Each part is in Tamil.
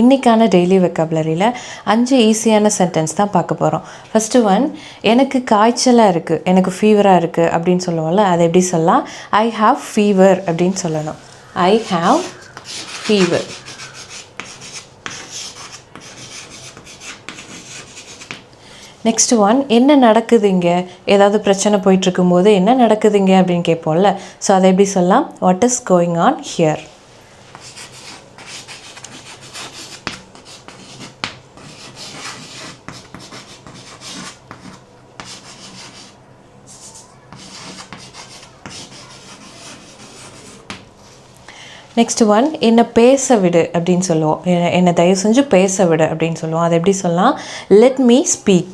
இன்றைக்கான டெய்லி வெக்காபுலரியில் அஞ்சு ஈஸியான சென்டென்ஸ் தான் பார்க்க போகிறோம் ஃபஸ்ட்டு ஒன் எனக்கு காய்ச்சலாக இருக்குது எனக்கு ஃபீவராக இருக்குது அப்படின்னு சொல்லுவோம்ல அதை எப்படி சொல்லலாம்? ஐ ஹாவ் ஃபீவர் அப்படின்னு சொல்லணும். I have fever next one என்ன நடக்குது இங்கே ஏதாவது பிரச்சனை போயிட்டுருக்கும்போது என்ன நடக்குதுங்க அப்படின்னு கேட்போம்ல. ஸோ அதை எப்படி சொல்லலாம்? What is going on here next one என்னை பேச விடு அப்படின்னு சொல்லுவோம். என்னை- என்னை தயவு செஞ்சு பேச விடு அப்படின்னு சொல்லுவோம். அதை எப்படி சொல்லலாம்? Let me speak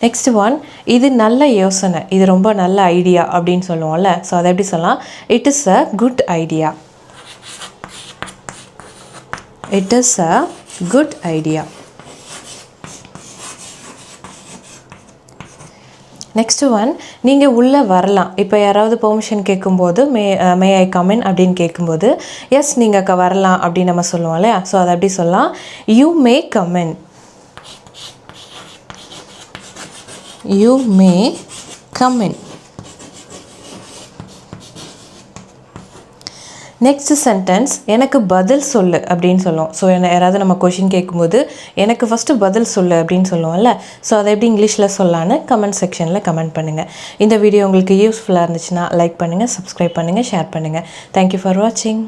next one இது நல்ல யோசனை. இது ரொம்ப நல்ல ஐடியா அப்படின்னு சொல்லுவோம்ல. ஸோ அதை எப்படி சொல்லலாம்? It is a good idea it is a good idea next one நீங்கள் உள்ளே வரலாம். இப்போ யாராவது பெர்மிஷன் கேட்கும்போது மே மே ஐ கமெண்ட் அப்படின்னு கேட்கும்போது எஸ் நீங்கள் அக்கா வரலாம் அப்படின்னு நம்ம சொல்லுவோம் இல்லையா? ஸோ அதை அப்படி சொல்லலாம். You may comment you may comment next sentence எனக்கு பதில் சொல்லு அப்படின்னு சொல்லுவோம். ஸோ என்ன யாராவது நம்ம கொஷின் கேட்கும்போது எனக்கு ஃபஸ்ட்டு பதில் சொல்லு அப்படின்னு சொல்லுவோம்ல. ஸோ அதை எப்படி இங்கிலீஷில் சொல்லான்னு கமெண்ட் செக்ஷனில் கமெண்ட் பண்ணுங்கள் இந்த வீடியோ உங்களுக்கு யூஸ்ஃபுல்லாக இருந்துச்சுன்னா லைக் பண்ணுங்கள் சப்ஸ்கிரைப் பண்ணுங்கள் ஷேர் பண்ணுங்கள் தேங்க்யூ ஃபார் வாட்சிங்